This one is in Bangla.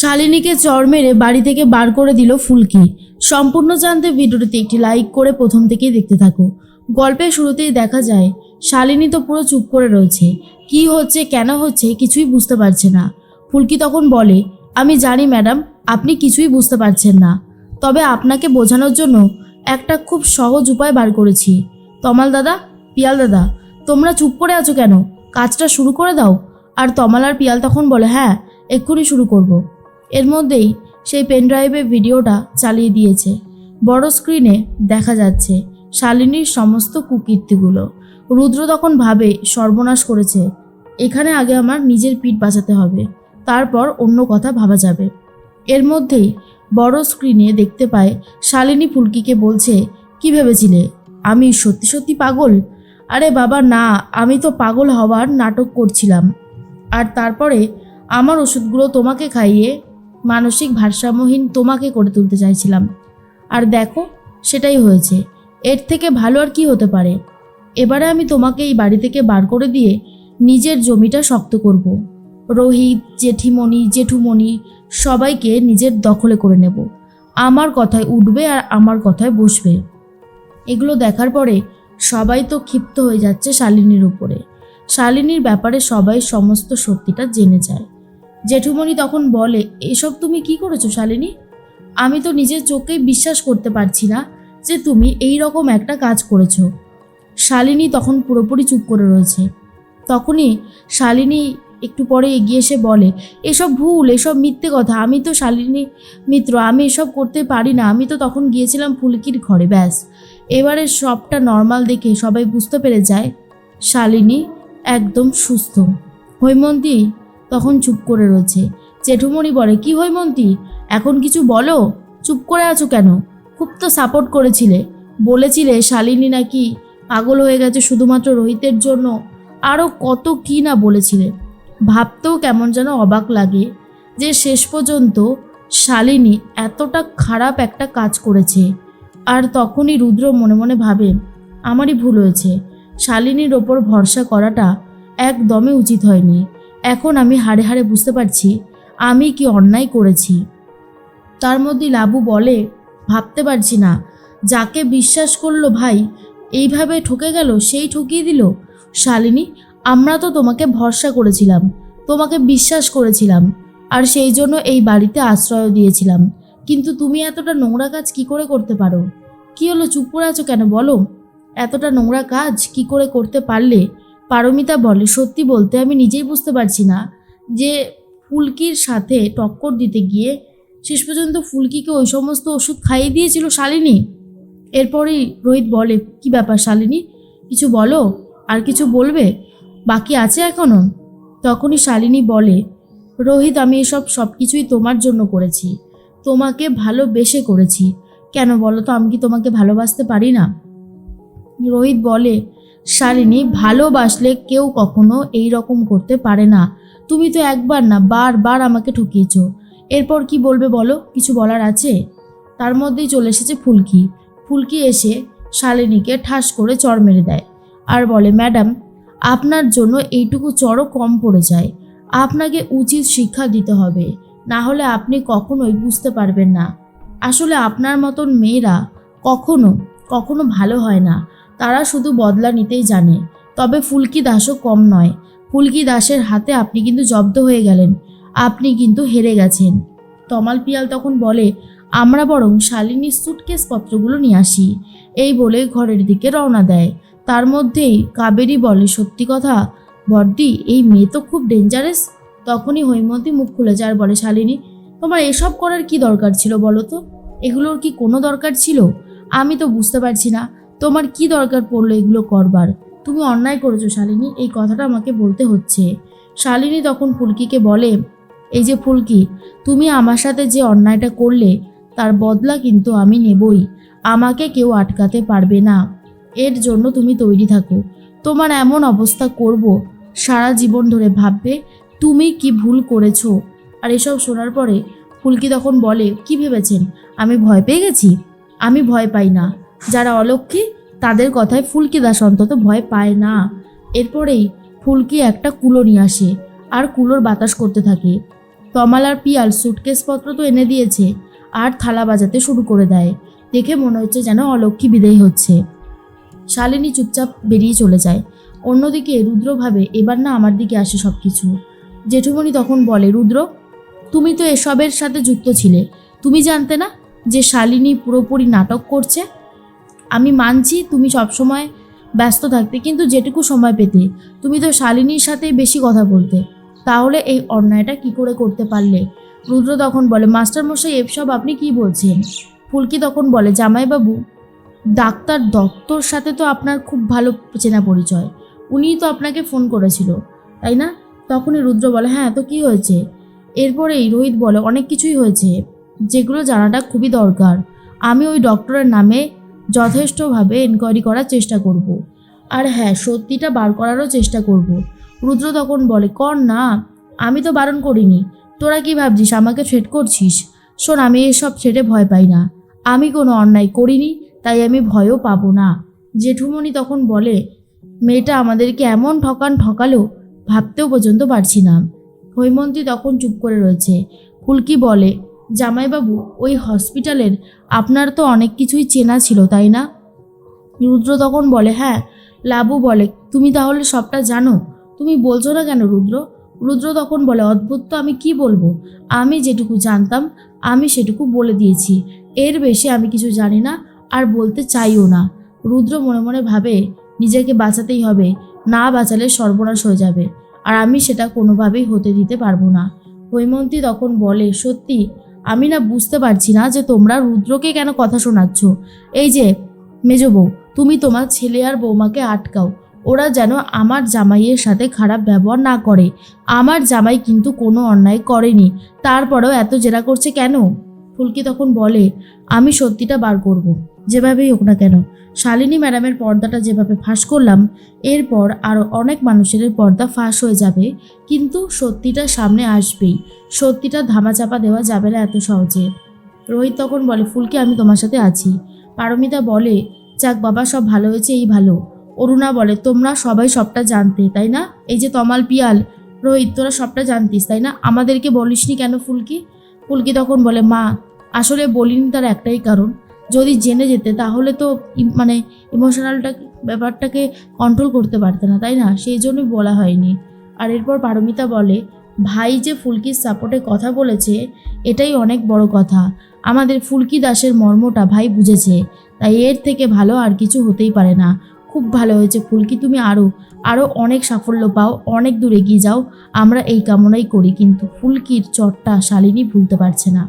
শালিনীকে চর মেরে বাড়ি থেকে বার করে দিল ফুলকি। সম্পূর্ণ জানতে ভিডিওটিতে একটি লাইক করে প্রথম থেকেই দেখতে থাকো। গল্পের শুরুতেই দেখা যায়, শালিনী তো পুরো চুপ করে রয়েছে। কি হচ্ছে, কেন হচ্ছে, কিছুই বুঝতে পারছে না। ফুলকি তখন বলে, আমি জানি ম্যাডাম, আপনি কিছুই বুঝতে পারছেন না। তবে আপনাকে বোঝানোর জন্য একটা খুব সহজ উপায় বার করেছি। তমাল দাদা, পিয়াল দাদা, তোমরা চুপ করে আছো কেন? কাজটা শুরু করে দাও। আর তমাল আর পিয়াল তখন বলে হ্যাঁ এক্ষুনি শুরু করব। এর মধ্যেই সেই পেনড্রাইভে ভিডিওটা চালিয়ে দিয়েছে। বড় স্ক্রিনে দেখা যাচ্ছে শালিনীর সমস্ত কুকীর্তিগুলো। রুদ্র তখন ভাবে সর্বনাশ করেছে, এখানে আগে আমার নিজের পিঠ বাঁচাতে হবে, তারপর অন্য কথা ভাবা যাবে। এর মধ্যেই বড় স্ক্রিনে দেখতে পায় শালিনী ফুলকিকে বলছে, কি ভেবেছিলে? আমি সত্যি সত্যি পাগল? আরে বাবা, না, আমি তো পাগল হওয়ার নাটক করছিলাম। আর তারপরে আমার ওষুধগুলো তোমাকে খাইয়ে মানসিক ভারসাম্যহীন তোমাকে করে তুলতে চাইছিলাম। আর দেখো, সেটাই হয়েছে। এর থেকে ভালো আর কি হতে পারে? এবারে আমি তোমাকে এই বাড়ি থেকে বার করে দিয়ে নিজের জমিটা শক্ত করব। রোহিত, জেঠিমণি, জেঠুমণি সবাইকে নিজের দখলে করে নেব। আমার কথায় উঠবে আর আমার কথায় বসবে। এগুলো দেখার পরে সবাই তো ক্ষিপ্ত হয়ে যাচ্ছে শালিনীর উপরে। শালিনীর ব্যাপারে সবাই সমস্ত সত্যিটা জেনে যায়। জেঠুমণি তখন বলে, এসব তুমি কি করেছ শালিনী? আমি তো নিজের চোখেই বিশ্বাস করতে পারছি না যে তুমি এই রকম একটা কাজ করেছ। শালিনী তখন পুরোপুরি চুপ করে রয়েছে। তখনই শালিনী একটু পরে এগিয়ে এসে বলে, এসব ভুল, এসব মিথ্যে কথা। আমি তো শালিনী মিত্র, আমি এসব করতে পারি না। আমি তো তখন গিয়েছিলাম ফুলকির ঘরে, ব্যাস। এবারে সবটা নর্মাল দেখে সবাই বুঝতে পেরে যায় শালিনী একদম সুস্থ। হৈমন্তী তখন চুপ করে রয়েছে। জেঠুমণি বলে, কি হৈমন্তী এখন কিছু বলো? চুপ করে আছো কেন? খুব তো সাপোর্ট করেছিলে। বলেছিলে, শালিনী নাকি পাগল হয়ে গেছে শুধুমাত্র রোহিতের জন্য। আরও কত কি না বলেছিলে। ভাবতেও কেমন যেন অবাক লাগে যে শেষ পর্যন্ত শালিনী এতটা খারাপ একটা কাজ করেছে। আর তখনই রুদ্র মনে মনে ভাবে, আমারই ভুল হয়েছে। শালিনীর ওপর ভরসা করাটা একদমই উচিত হয়নি। এখন আমি হাড়ে হাড়ে বুঝতে পারছি আমি কি অন্যায় করেছি। তার মধ্যে লাবু বলে, ভাবতে পারছি না। যাকে বিশ্বাস করল ভাই, এইভাবে ঠকে গেল, সেই ঠকিয়ে দিল। শালিনী, আমরা তো তোমাকে ভরসা করেছিলাম, তোমাকে বিশ্বাস করেছিলাম, আর সেই জন্য এই বাড়িতে আশ্রয় দিয়েছিলাম। কিন্তু তুমি এতটা নোংরা কাজ কি করে করতে পারো? কি হলো, চুপ করে আছো কেন বলো? এতটা নোংরা কাজ কি করে করতে পারলে? পারমিতা বলে, সত্যি বলতে আমি নিজেই বুঝতে পারছি না যে ফুলকির সাথে টক্কর দিতে গিয়ে শেষ পর্যন্ত ফুলকিকে ওই সমস্ত ওষুধ খাইয়ে দিয়েছিল শালিনী? এরপরেই রোহিত বলে, কি ব্যাপার শালিনী? কিছু বলো? আর কিছু বলবে? বাকি আছে এখনও? তখনই শালিনী বলে, রোহিত, আমি এসব সব কিছুই তোমার জন্য করেছি। তোমাকে ভালোবেসে করেছি। কেন বলো তো, আমি কি তোমাকে ভালোবাসতে পারি না? রোহিত বলে শালিনী ভালোবাসলে কেউ কখনো এই রকম করতে পারে না। তুমি তো একবার না, বারবার আমাকে ঠকিয়েছ। এরপর কি বলবে বলো? কিছু বলার আছে? তার মধ্যেই চলে এসেছে ফুলকি। ফুলকি এসে শালিনীকে ঠাস করে চড় মেরে দেয় আর বলে, ম্যাডাম, আপনার জন্য এইটুকু চড়ও কম পড়ে যায়। আপনাকে উচিত শিক্ষা দিতে হবে। না হলে আপনি কখনোই বুঝতে পারবেন না। আসলে আপনার মতন মেয়েরা কখনো কখনো ভালো হয় না। তারা শুধু বদলা নিতেই জানে। তবে ফুলকি দাসও কম নয়। ফুলকি দাসের হাতে আপনি কিন্তু জব্দ হয়ে গেলেন। আপনি কিন্তু হেরে গেছেন। তমাল পিয়াল তখন বলে, আমরা বরং শালিনীর সুটকেস পত্রগুলো নিয়ে আসি। এই বলে ঘরের দিকে রওনা দেয়। তার মধ্যেই কাবেরি বলে, সত্যি কথা? বড্ডি এই মেয়ে তো খুব ডেঞ্জারাস তখনই হৈমন্তী মুখ খুলে যায় আর বলে, শালিনী, তোমার এসব করার কি দরকার ছিল বলো তো? এগুলোর কি কোনো দরকার ছিল? আমি তো বুঝতে পারছি না। তোমার কি দরকার পড়ল এগুলো করবার? তুমি অন্যায় করেছ শালিনী, এই কথাটা আমাকে বলতে হচ্ছে। শালিনী তখন ফুলকিকে বলে, এই যে ফুলকি, তুমি আমার সাথে যে অন্যায়টা করলে, তার বদলা কিন্তু আমি নেবই। আমাকে কেউ আটকাতে পারবে না। এর জন্য তুমি তৈরি থাকো। তোমার এমন অবস্থা করব, সারা জীবন ধরে ভাববে, তুমি কি ভুল করেছ? আর এসব শোনার পরে ফুলকি তখন বলে, কি ভেবেছেন? আমি ভয় পেয়ে গেছি? আমি ভয় পাই না। যারা অলক্ষী তাদের কথায় ফুলকি দাস অন্তত ভয় পায় না। এরপরেই ফুলকি একটা কুলো নিয়ে আসে আর কুলোর বাতাস করতে থাকে। তমাল আর পিয়াল সুটকেসপত্র তো এনে দিয়েছে আর থালা বাজাতে শুরু করে দেয়। দেখে মনে হচ্ছে যেন অলক্ষী বিদায় হচ্ছে। শালিনী চুপচাপ বেরিয়ে চলে যায়। অন্যদিকে রুদ্রভাবে এবার না আমার দিকে আসে সব কিছু জেঠুমণি তখন বলে, রুদ্র, তুমি তো এসবের সাথে যুক্ত ছিলে। তুমি জানতে না যে শালিনী পুরোপুরি নাটক করছে? আমি মানছি তুমি সবসময় ব্যস্ত থাকতে, কিন্তু যেটুকু সময় পেতে। তুমি তো শালিনীর সাথে বেশি কথা বলতে। তাহলে এই অন্যায়টা কি করে করতে পারলে? রুদ্র তখন বলে, মাস্টারমশাই, এসব আপনি কি বলছেন? ফুলকি তখন বলে, জামাইবাবু, ডাক্তার দত্তর সাথে তো আপনার খুব ভালো চেনা পরিচয়। উনিই তো আপনাকে ফোন করেছিল, তাই না? তখনই রুদ্র বলে হ্যাঁ তো কি হয়েছে? এরপরেই রোহিত বলে, অনেক কিছুই হয়েছে, যেগুলো জানাটা খুবই দরকার। আমি ওই ডক্টরের নামে যথেষ্টভাবে এনকোয়ারি করার চেষ্টা করব। আর হ্যাঁ সত্যিটা বার করারও চেষ্টা করব। রুদ্র তখন বলে কর না আমি তো বারণ করিনি। তোরা কি ভাবছিস, আমাকে থ্রেট করছিস? শোন, আমি এসব ছেড়ে ভয় পাই না। আমি কোনো অন্যায় করিনি, তাই আমি ভয়ও পাবো না। জেঠুমণি তখন বলে, মেয়েটা আমাদেরকে এমন ঠকান ঠকালো, ভাবতেও পর্যন্ত পারছি না। হৈমন্তী তখন চুপ করে রয়েছে। ফুলকি বলে জামাইবাবু, ওই হসপিটালের আপনার তো অনেক কিছুই চেনা ছিল, তাই না? রুদ্র তখন বলে হ্যাঁ লাবু বলে, তুমি তাহলে সবটা জানো? তুমি বলছো না কেন রুদ্র? রুদ্র তখন বলে, অদ্ভুত তো আমি কি বলব? আমি যেটুকু জানতাম, আমি সেটুকু বলে দিয়েছি। এর বেশি আমি কিছু জানি না আর বলতে চাইও না। রুদ্র মনে মনে ভাবে, নিজেকে বাঁচাতেই হবে, না বাঁচালে সর্বনাশ হয়ে যাবে। আর আমি সেটা কোনোভাবেই হতে দিতে পারব না। হৈমন্তী তখন বলে, সত্যি আমি না বুঝতে পারছি না যে তোমরা রুদ্রকে কেন কথা শোনাচ্ছ। এই যে, মেজ বউ, তুমি তোমার ছেলে আর বৌমাকে আটকাও। ওরা যেন আমার জামাইয়ের সাথে খারাপ ব্যবহার না করে। আমার জামাই কিন্তু কোনো অন্যায় করেনি। তারপরেও এত জেরা করছে কেন? ফুলকি তখন বলে, আমি সত্যিটা বার করব, যেভাবেই হোক না কেন। শালিনী ম্যাডামের পর্দাটা যেভাবে ফাঁস করলাম, এরপর আরও অনেক মানুষের পর্দা ফাঁস হয়ে যাবে। কিন্তু সত্যিটা সামনে আসবেই। সত্যিটা ধামাচাপা দেওয়া যাবে না এত সহজে। রোহিত তখন বলে, ফুলকি, আমি তোমার সাথে আছি। পারমিতা বলে, যাক বাবা, সব ভালো হয়েছে, এই ভালো। অরুণা বলে, তোমরা সবাই সবটা জানতে, তাই না? এই যে তমাল পিয়াল, রোহিত, তোরা সবটা জানতিস, তাই না? আমাদেরকে বলিসনি কেন ফুলকি? ফুলকি তখন বলে, মা, আসলে বলিনি তার একটাই কারণ। যদি জেনে যেতে, তাহলে তো মানে ইমোশনালটা ব্যাপারটাকে কন্ট্রোল করতে পারতে না, তাই না? সেই জন্যই বলা হয়নি। আর এরপর পারমিতা বলে, ভাই যে ফুলকির সাপোর্টে কথা বলেছে, এটাই অনেক বড় কথা। আমাদের ফুলকি দাসের মর্মটা ভাই বুঝেছে, তাই এর থেকে ভালো আর কিছু হতেই পারে না। খুব ভালো হয়েছে ফুলকি তুমি আরও আরও অনেক সাফল্য পাও, অনেক দূর এগিয়ে যাও, আমরা এই কামনাই করি, কিন্তু ফুলকির চটটা শালিনী ভুলতে পারছে না।